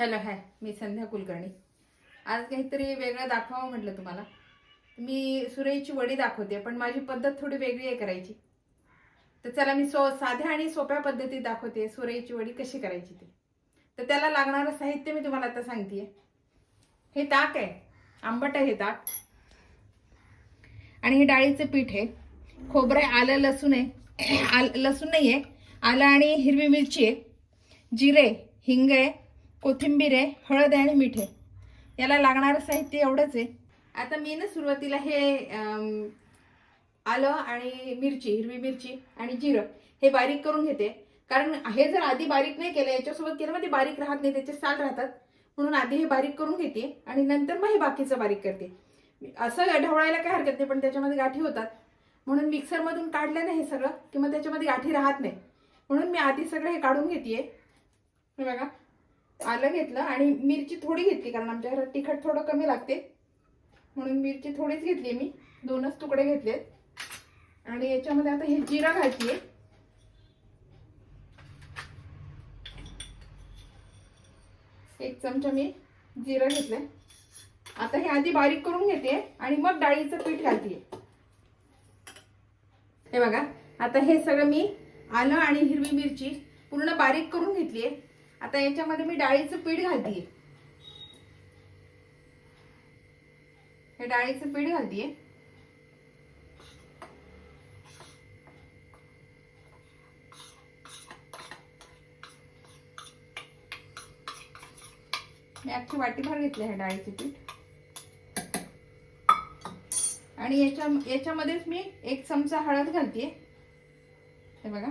Hello hi. मी संध्या कुलकर्णी. आज काहीतरी वेगळं दाखवावं म्हटलं तुम्हाला. मी सुरईची वडी दाखवते पण माझी पद्धत थोडी वेगळी आहे करायची. तर चला मी सो साध्या आणि सोप्या पद्धतीत दाखवते सुरईची वडी कशी करायची ती. तर त्याला लागणारं साहित्य मी तुम्हाला आता सांगते हे ताक आहे. आंबट आहे हे ताक. आणि हे डाळीचं पीठ आहे. खोबरं आहे आलं लसूण आहे. आल लसूण नाही आहे आलं आणि हिरवी मिरची आहे. जिरे हिंग आहे. कोथिंबीर आहे हळद आहे आणि मीठ आहे. याला लागणारं साहित्य एवढंच आहे. आता मी ना सुरुवातीला हे आलं आणि मिरची हिरवी मिरची आणि जिरं हे बारीक करून घेते. कारण हे जर आधी बारीक नाही केलं याच्यासोबत केलं मग ते बारीक राहत नाही त्याचे साल राहतात. म्हणून आधी हे बारीक करून घेते आणि नंतर मग हे बाकीचं बारीक करते. असं ढवळायला काय हरकत नाही पण त्याच्यामध्ये गाठी होतात. म्हणून मिक्सरमधून काढलं ना हे सगळं की मग त्याच्यामध्ये गाठी राहत नाही. म्हणून मी आधी सगळं हे काढून घेते बघा. आलं घेतलं आणि मिरची थोडी घेतली कारण आमच्या घरात तिखट थोडं कमी लागते. म्हणून मिरची थोडीच घेतली मी दोनच तुकडे घेतलेत. आणि याच्यामध्ये आता हे जिरा घालते एक चमचा मी जिरा घेतलंय. आता हे आधी बारीक करून घेते आणि मग डाळीचं पीठ घालते हे बघा आता हे सगळं मी आलं आणि हिरवी मिरची पूर्ण बारीक करून घेतली आहे आता याच्यामध्ये मी डाळीचं पीठ घालतीये. हे डाळीचं पीठ घालतीये. मी अख्खी वाटीभर घेतले हे डाळीचे पीठ. आणि याच्या याच्यामध्येच मी एक चमचा हळद घालते हे बघा.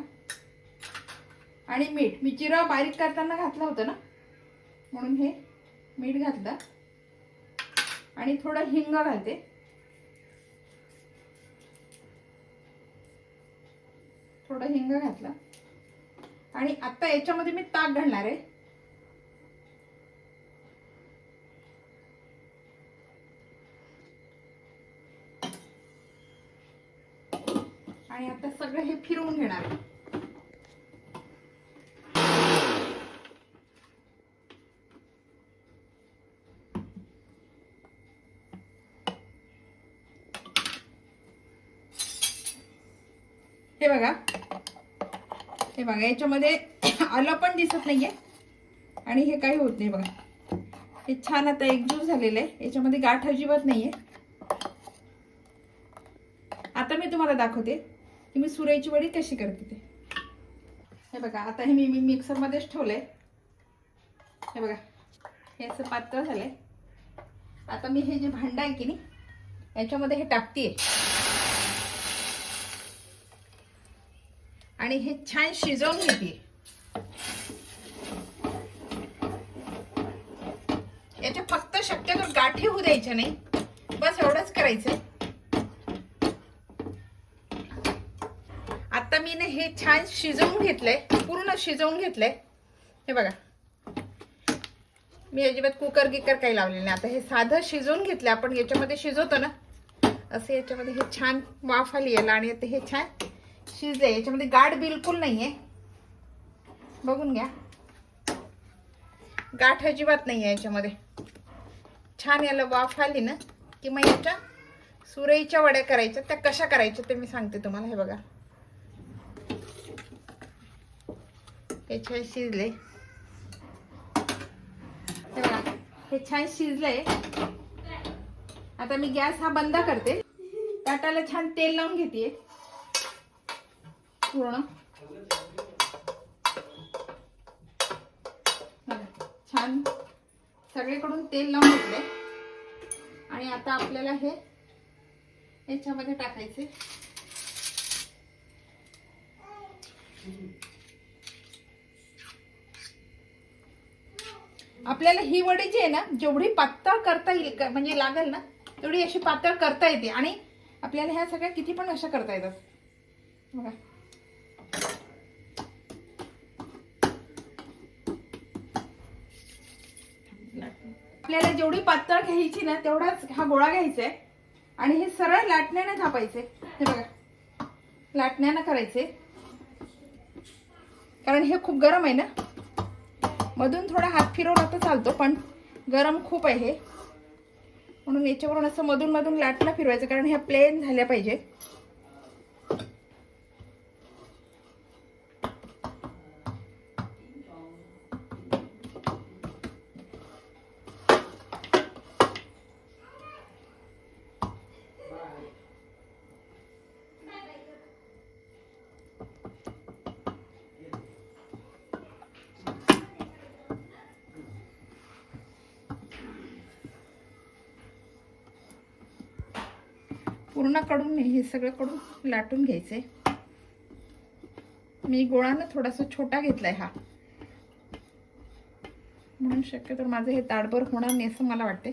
आणि मीठ. मी जिरा बारीक करताना घातलं होतं ना? म्हणून हे मीठ घातलं. आणि थोडं हिंग घालते. थोडं हिंग घातलं. आणि आता याच्यामध्ये मी ताक घालणार आहे. आणि आता सगळं हे फिरवून घेणार आहे. हे बघा. हे बघा याच्यामध्ये आलं पण दिसत नाहीये. आणि हे काही होत नाही बघा. हे छान आता एकजूट झालेलं आहे. याच्यामध्ये गाठ अजिबात नाहीये. आता मी तुम्हाला दाखवते की मी सुरईची वडी कशी करते ते. हे बघा आता हे मी मी मिक्सरमध्येच आहे हे बघा हे असं पातळ झालंय. आता मी हे जे भांडं आहे की नाही याच्यामध्ये हे टाकते आणि हे छान शिजवून घेते. याच्या फक्त शक्यतो गाठी होऊ द्यायच्या नाही. बस एवढंच करायचं आता मी ना हे छान शिजवून घेतलंय पूर्ण शिजवून घेतलंय. हे बघा. मी अजिबात कुकर गिकर काही लावलेलं नाही. आता हे साधं शिजवून घेतलं आपण याच्यामध्ये शिजवतो ना असं याच्यामध्ये हे छान वाफ आली याला आणि आता हे छान शिजले याच्यामध्ये गाठ बिलकुल नाही आहे बघून घ्या. गाठ अजिबात नाही आहे याच्यामध्ये. छान याला वाफ आली ना की मग याच्या सुरईच्या वड्या करायच्या त्या कशा करायच्या ते मी सांगते तुम्हाला हे बघा. हे छान शिजले. हे बघा हे छान शिजलंय. आता मी गॅस हा बंद करते. ताटाला छान तेल लावून घेते. पूर्ण. छान. सगळीकडून तेल लावून घेतले आणि आता आपल्याला हे याच्यामध्ये टाकायचे आपल्याला ही वडी जी आहे ना जेवढी पातळ करता येईल म्हणजे लागेल ना तेवढी अशी पातळ करता येते. आणि आपल्याला ह्या सगळ्या किती पण अशा करता येतात. बघा. आपल्याला जेवढी पातळ घ्यायची ना तेवढाच हा गोळा घ्यायचा आहे. आणि हे सरळ लाटण्याने थापायचे. हे बघा. लाटण्यानं करायचे. कारण हे खूप गरम आहे ना. मधून थोडा हात फिरवला तर चालतो पण गरम खूप आहे हे. म्हणून याच्यावरून असं मधून मधून लाटला फिरवायचं कारण ह्या प्लेन झाल्या पाहिजे. पूर्णकडून हे सगळं कडून लाटून आहे मी गोळानं थोडासा छोटा घेतलाय हा. म्हणून शक्यतो माझं हे ताडभर होणार नाही असं मला वाटते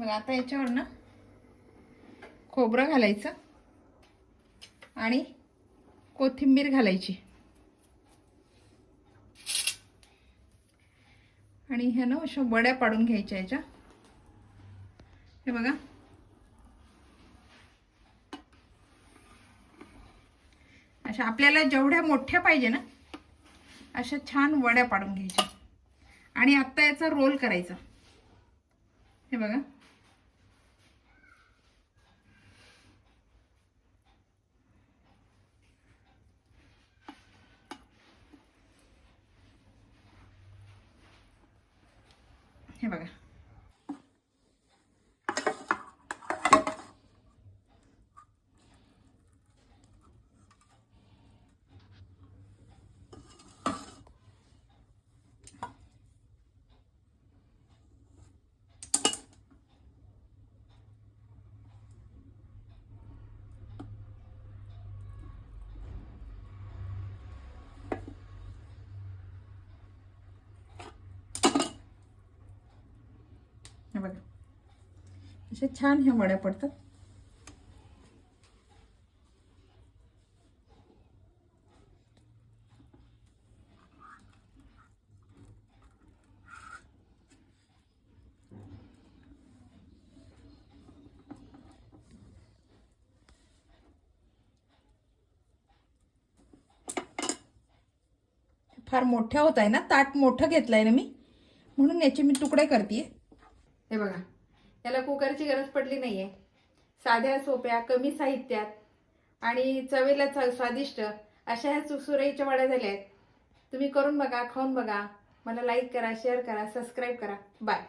बघ आता याच्यावर ना खोबरं घालायचं आणि कोथिंबीर घालायची. आणि ह्या ना अशा वड्या पाडून घ्यायच्या याच्या. हे बघा. अशा आपल्याला जेवढ्या मोठ्या पाहिजे ना अशा छान वड्या पाडून घ्यायच्या. आणि आत्ता याचा रोल करायचा. हे बघा. हे बघा हे बघा. अशा छान ह्या वड्या पडतात. फार मोठ्या होत आहे ना ताट मोठं घेतलंय ना मी. म्हणून याचे मी तुकडे करते हे बघा. याला कुकरची गरज पडली नाही आहे साध्या सोप्या कमी साहित्यात आणि चवेला स्वादिष्ट अशा ह्या सुरईच्या वड्या झाल्या आहेत. तुम्ही करून बघा खाऊन बघा. मला लाईक करा शेअर करा सबस्क्राईब करा. बाय